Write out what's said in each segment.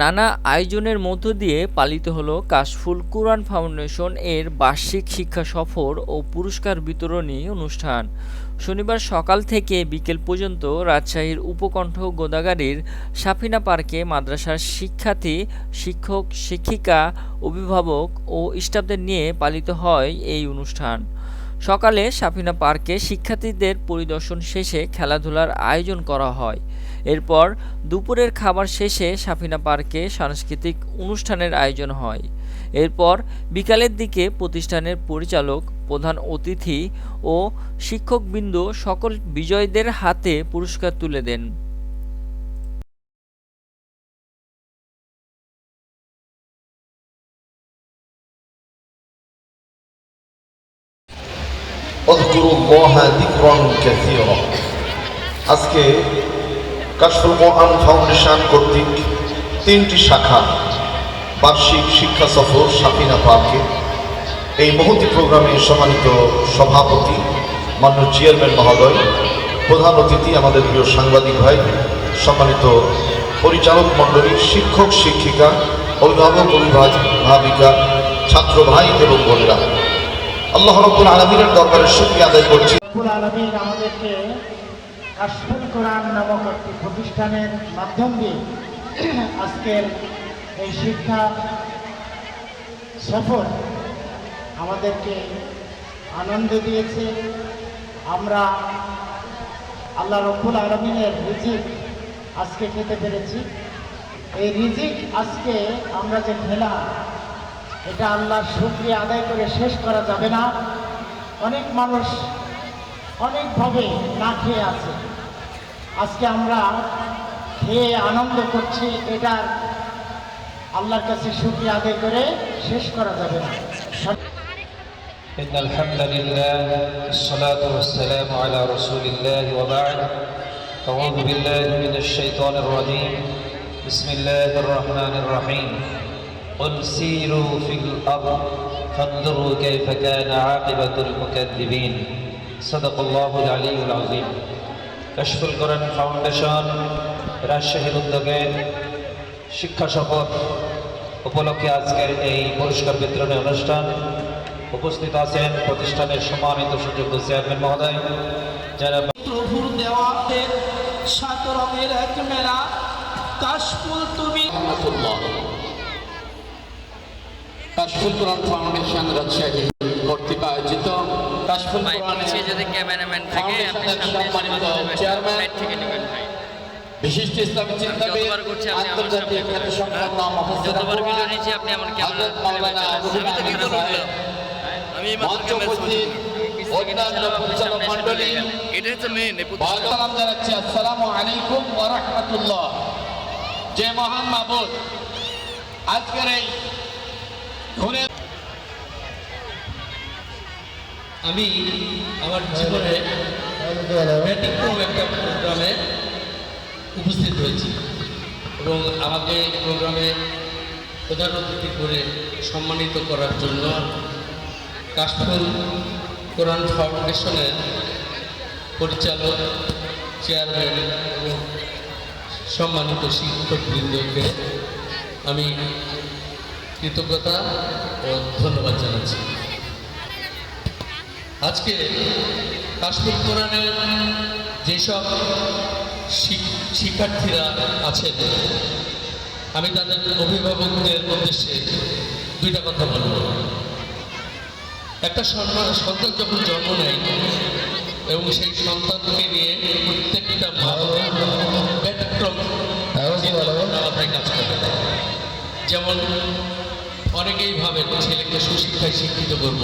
নানা আয়োজনের মধ্য দিয়ে পালিত হলো কাশফুল কুরআন ফাউন্ডেশন এর বার্ষিক শিক্ষা সফর ও পুরস্কার বিতরণী অনুষ্ঠান। শনিবার সকাল থেকে বিকেল পর্যন্ত রাজশাহীর উপকণ্ঠ গোদাগাড়ির সাফিনা পার্কে মাদ্রাসার শিক্ষার্থী, শিক্ষক, শিক্ষিকা, অভিভাবক ও স্টাফদের নিয়ে পালিত হয় এই অনুষ্ঠান। সকালে সাফিনা পার্কে শিক্ষার্থীদের পরিদর্শন শেষে খেলাধুলার আয়োজন করা হয়। এরপর দুপুরের খাবার শেষে সাফিনা পার্কে সাংস্কৃতিক অনুষ্ঠানের আয়োজন হয় এরপর বিকালের দিকে প্রতিষ্ঠানের পরিচালক প্রধান অতিথি ও শিক্ষকবৃন্দ সকল বিজয়ীদের হাতে পুরস্কার তুলে দেন اذكروا الله ذكرا كثيرا আজকে কাশফুল কোরআন ফাউন্ডেশন কর্তৃক তিনটি শাখা বার্ষিক শিক্ষা সফর সাফিনা পার্কে। এই মহতি প্রোগ্রামে সম্মানিত সভাপতি মান্য চেয়ারম্যান মহোদয়, প্রধান অতিথি আমাদের প্রিয় সাংবাদিক ভাই, সম্মানিত পরিচালক মণ্ডলী, শিক্ষক শিক্ষিকা, অভিভাবক অভিভাবক ভাবিকা, ছাত্র ভাই এবং বোনেরা। আল্লাহ রব্বুল আলমিনের দরবারে শুক্রিয়া আদায় করছি। আমাদেরকে কাশফুল কোরআন নামক একটি প্রতিষ্ঠানের মাধ্যম দিয়ে আজকের এই শিক্ষা সফর আমাদেরকে আনন্দ দিয়েছে। আমরা আল্লাহ রব্বুল আলমিনের রিজিক আজকে খেতে পেরেছি। এই রিজিক আজকে আমরা যে খেলাম, এটা আল্লাহর শুক্রিয়া আদায় করে শেষ করা যাবে না। অনেক মানুষ অনেকভাবে না খেয়ে আছে আজকে আমরা খেয়ে আনন্দ করছি এটা আল্লাহর কাছে শুক্রিয়া আদায় করে শেষ করা যাবে না إن الحمد لله الصلاة والسلام على رسول الله وبعد أعوذ بالله من الشيطان الرجيم بسم الله الرحمن الرحيم قل سيروا في الأرض فانظروا كيف كان عاقبة المكذبين ফাউন্ডেশন রাজশাহীর উদ্যোগে শিক্ষা সফর উপলক্ষে আজকের এই পুরস্কার বিতরণী অনুষ্ঠান। উপস্থিত আছেন প্রতিষ্ঠানের সম্মানিত সুযোগ্য চেয়ারম্যান মহোদয় যারা কাশফুল তুমি কোরআন ফাউন্ডেশন রাজশাহী কর্তৃক আয়োজিত যদি ক্যামেরাম্যান চেয়ারম্যান বিশিষ্ট ইসলামী আপনি ক্যামেরা মাওলানা আমি মঞ্চ উপস্থিত অন্যান্য পরিচালক মণ্ডলী এটা হচ্ছে মেন সালাম জানাচ্ছি আসসালামু আলাইকুম ওয়া রাহমাতুল্লাহ যে মহান মাবুদ। আজকের এই আমি আমার জীবনে ব্যতিক্রম একটা প্রোগ্রামে উপস্থিত হয়েছি এবং আমাকে প্রোগ্রামে প্রধান অতিথি করে সম্মানিত করার জন্য কাশফুল কোরআন ফাউন্ডেশনের পরিচালক, চেয়ারম্যান এবং সম্মানিত শিক্ষকবৃন্দকে আমি কৃতজ্ঞতা ও ধন্যবাদ জানাচ্ছি। আজকে কাশ্মীর কোরআনের যেসব শিক্ষার্থীরা আছেন আমি তাদের অভিভাবকদের উদ্দেশ্যে দুইটা কথা বলব। একটা সন্তান সন্তান যখন জন্ম নেয় এবং সেই সন্তানকে নিয়ে প্রত্যেকটা মা ব্যতিক্রম চিন্তাভাবনা মাথায় কাজ করে। যেমন অনেকেই ভাবেন ছেলেকে সুশিক্ষায় শিক্ষিত করব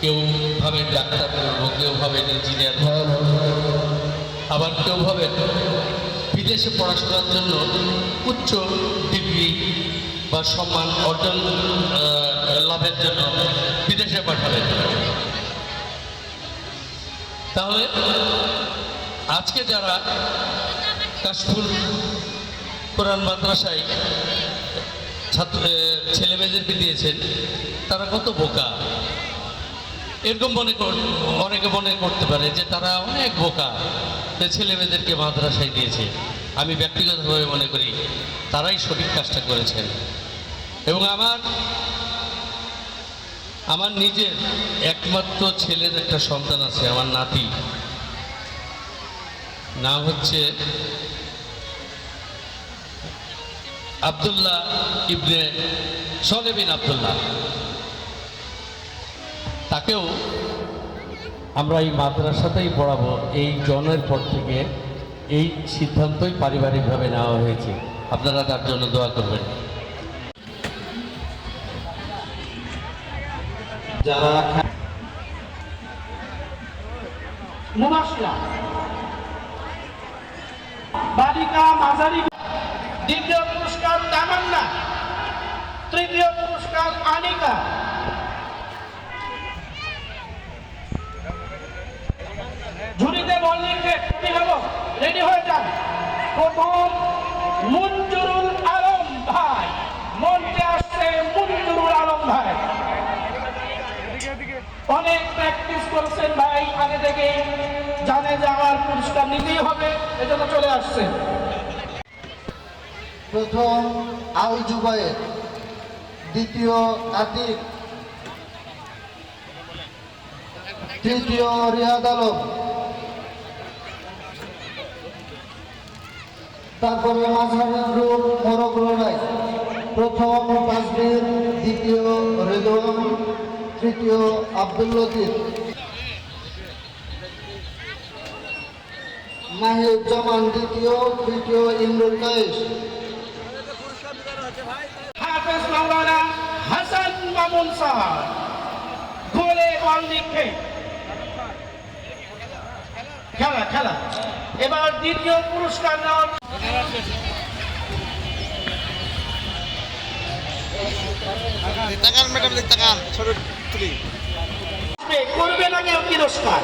কেউ ভাবেন ডাক্তার করব কেউ ভাবেন ইঞ্জিনিয়ার আবার কেউ ভাবেন বিদেশে পড়াশোনার জন্য উচ্চ ডিগ্রি বা সম্মান অর্জন লাভের জন্য বিদেশে পাঠাবেন তাহলে আজকে যারা কাশফুল কোরআন মাদ্রাসায় ছাত্র ছেলেমেয়েদেরকে দিয়েছেন, তারা কত বোকা? এরকম মনে অনেকে মনে করতে পারে যে তারা অনেক বোকা। ছেলে মেয়েদেরকে মাদ্রাসায় দিয়েছে। আমি ব্যক্তিগতভাবে মনে করি তারাই সঠিক কাজটা করেছেন। এবং আমার আমার নিজের একমাত্র ছেলের একটা সন্তান আছে, আমার নাতি। নাম হচ্ছে আবদুল্লাহ ইবনে সলেবিন আবদুল্লাহ। তাকেও আমরা এই মাদ্রাসাতেই পড়াবো। এই জন্মের পর থেকে এই সিদ্ধান্তই পারিবারিকভাবে নেওয়া হয়েছে। আপনারা তার জন্য দোয়া করবেন। যারা বালিকা মাঝারি। দ্বিতীয় পুরস্কার তামান্না। তৃতীয় পুরস্কার আনিকা ঝুড়িতে বল লিখে তুমি হলো রেডি হয়ে যান। প্রথম মঞ্জুরুল আলম ভাই। মঞ্চে আসছে মঞ্জুরুল আলম ভাই। অনেক প্র্যাকটিস করছেন ভাই। আগে থেকে জানে যে আমার পুরস্কার নিতেই হবে। এজন্য চলে আসছে। প্রথম আল জুবায়ের দ্বিতীয় আতিক, তৃতীয় রিয়াদ আলম। তারপরে মাঝারের রূপ মোরগ লড়াই প্রথম তাসবির দ্বিতীয় রেদওয়ান তৃতীয় আব্দুল লতিফ। মাহিউজ্জামান দ্বিতীয়, তৃতীয় ইমরুল কায়েস। হাফেজ হাসান মামুন সাহাব গোলে বল লিখে খেলা খেলা। এবার দ্বিতীয় পুরস্কার নেওয়ার আসবে, করবে না কেউ পুরস্কার।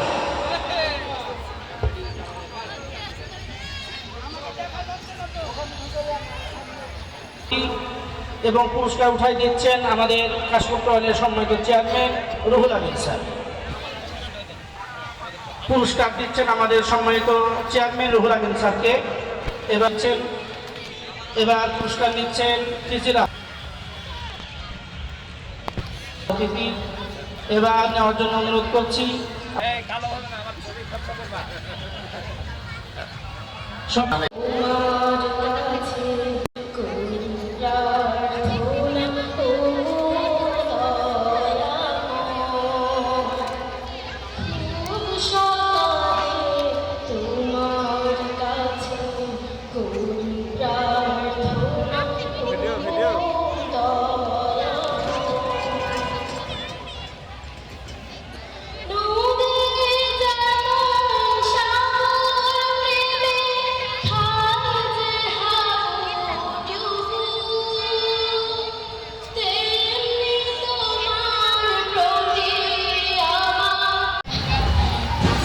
এবং পুরস্কার উঠাই দিচ্ছেন আমাদের কাশমুক্তনের সম্মানিত চেয়ারম্যান রুহুল আমিন স্যার। পুরস্কার দিচ্ছেন আমাদের সম্মানিত চেয়ারম্যান রুহুল আমিন স্যারকে। এবার এবার পুরস্কার নিচ্ছেন অতিথি এবার নেওয়ার জন্য অনুরোধ করছি। সব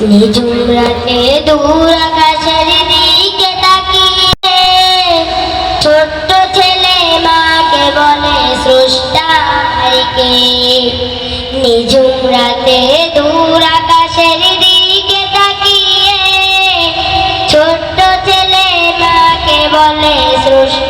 নিঝুম রাতে দূর আকাশের দিকে তাকিয়ে, ছোট্ট ছেলে মাকে বলে স্রষ্টাকে নিঝুম রাতে দূর আকাশের দিকে তাকিয়ে, ছোট্ট ছেলে মাকে বলে স্রষ্টা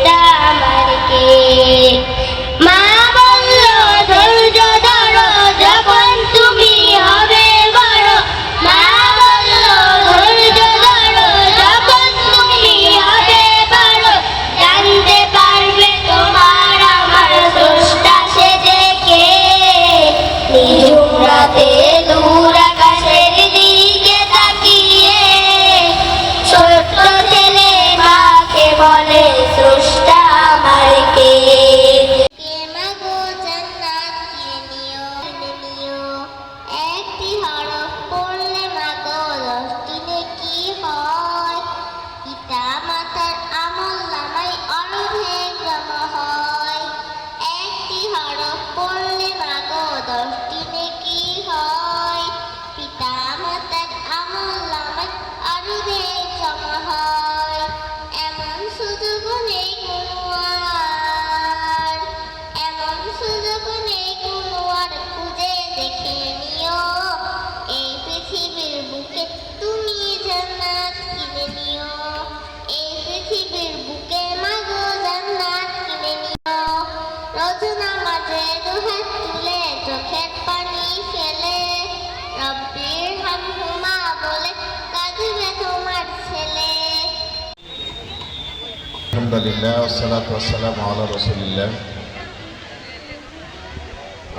আলহামদুলিল্লাহ ওসালাত ওয়াসালাম আল্লাহ রসুলিল্লাহ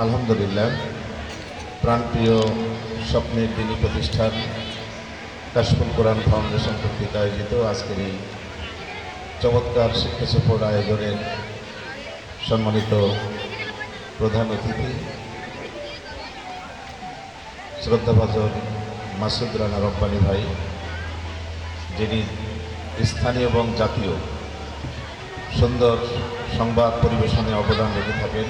আলহামদুলিল্লাহ, প্রাণপ্রিয় স্বপ্নের দিনী প্রতিষ্ঠান কাশফুল কোরআন ফাউন্ডেশন কর্তৃক আয়োজিত আজকের এই চমৎকার শিক্ষা সফর আয়োজনের সম্মানিত প্রধান অতিথি, শ্রদ্ধাভাজন মাসুদ রানা রব্বানি ভাই, যিনি স্থানীয় এবং জাতীয় সুন্দর সংবাদ পরিবেশনে অবদান রেখে থাকেন,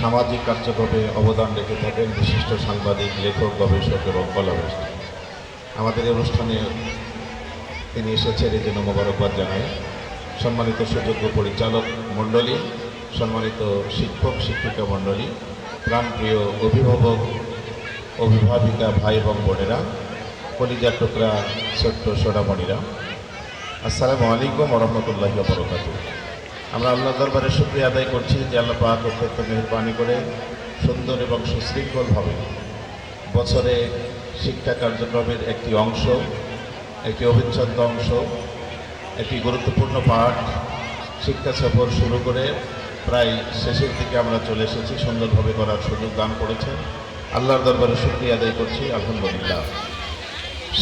সামাজিক কার্যক্রমে অবদান রেখে থাকেন বিশিষ্ট সাংবাদিক, লেখক, গবেষক এবং কলাবেশ আমাদের এই অনুষ্ঠানে তিনি এসেছেন, এই জন্য মোবারকবাদ জানাই। সম্মানিত সুযোগ্য পরিচালক মণ্ডলী, সম্মানিত শিক্ষক, শিক্ষিকা মণ্ডলী, প্রাণপ্রিয় অভিভাবক, অভিভাবিকা ভাই এবং বোনেরা, কলিজা টুকরা, ছোট্ট সোনামণিরা। আসসালামু আলাইকুম রহমতুল্লাহ বরকাত আমরা আল্লাহ দরবারে শুক্রিয়া আদায় করছি যে আল্লাহ পাক অত্যন্ত মেহরবানি করে সুন্দর এবং সুশৃঙ্খলভাবে বছরে শিক্ষা কার্যক্রমের একটি অংশ, একটি অবিচ্ছেদ্য অংশ, একটি গুরুত্বপূর্ণ পাঠ, শিক্ষা সফর শুরু করে প্রায় শেষের দিকে আমরা চলে এসেছি, সুন্দরভাবে করার সুযোগ দান করেছেন। আল্লাহর দরবারে শুক্রিয়া আদায় করছি, আলহামদুলিল্লাহ।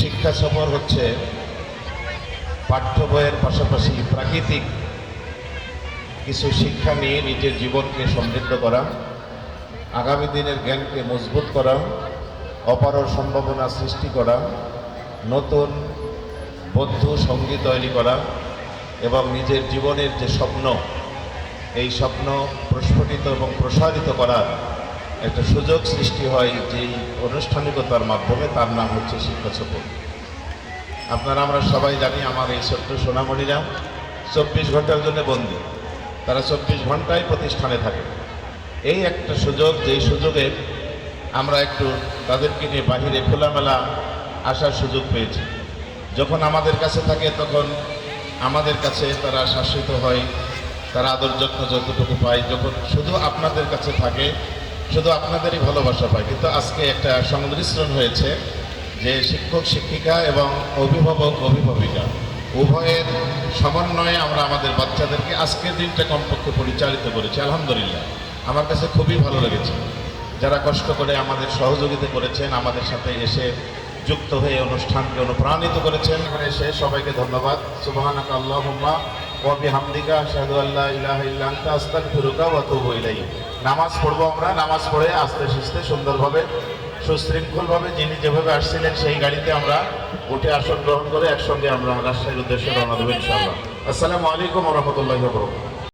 শিক্ষা সফর হচ্ছে পাঠ্য বইয়ের পাশাপাশি প্রাকৃতিক কিছু শিক্ষা নিয়ে নিজের জীবনকে সমৃদ্ধ করা, আগামী দিনের জ্ঞানকে মজবুত করা অপারর সম্ভাবনা সৃষ্টি করা, নতুন বদ্ধ সঙ্গী তৈরি করা এবং নিজের জীবনের যে স্বপ্ন, এই স্বপ্ন প্রস্ফুটিত এবং প্রসারিত করার একটা সুযোগ সৃষ্টি হয় যেই আনুষ্ঠানিকতার মাধ্যমে তার নাম হচ্ছে শিক্ষা সফর আপনারা আমরা সবাই জানি আমার এই ছোট্ট সোনামণিরা চব্বিশ ঘণ্টার জন্য বন্দি। তারা চব্বিশ ঘন্টায় প্রতিষ্ঠানে থাকে। এই একটা সুযোগ, যেই সুযোগে আমরা একটু তাদেরকে নিয়ে বাহিরে খোলামেলা আসার সুযোগ পেয়েছি। যখন আমাদের কাছে থাকে, তখন আমাদের কাছে তারা শাসিত হয়, তারা আদর যত্ন যতটুকু পায়। যখন শুধু আপনাদের কাছে থাকে, শুধু আপনাদেরই ভালোবাসা পায়। কিন্তু আজকে একটা সংমিশ্রণ হয়েছে যে শিক্ষক, শিক্ষিকা এবং অভিভাবক, অভিভাবিকা, উভয়ের সমন্বয়ে আমরা আমাদের বাচ্চাদেরকে আজকের দিনটা কমপক্ষে পরিচালিত করেছি, আলহামদুলিল্লাহ। আমার কাছে খুবই ভালো লেগেছে। যারা কষ্ট করে আমাদের সহযোগিতা করেছেন, আমাদের সাথে এসে যুক্ত হয়ে অনুষ্ঠানকে অনুপ্রাণিত করেছেন এখানে এসে সবাইকে ধন্যবাদ। সুবহানাক আল্লাহুম্মা ওয়া বিহামদিকা, আশহাদু আল্লা ইলাহা আতুবু নামাজ পড়ব আমরা, নামাজ পড়ে আস্তে সুস্তে সুন্দরভাবে সুশৃঙ্খলভাবে যিনি যেভাবে আসছিলেন, সেই গাড়িতে আমরা উঠে আসন গ্রহণ করে একসঙ্গে আমরা রাজশাহীর উদ্দেশ্যে রওনা দেবেন ইনশাআল্লাহ। আসসালামু আলাইকুম রহমতুল্লাহ বরকাত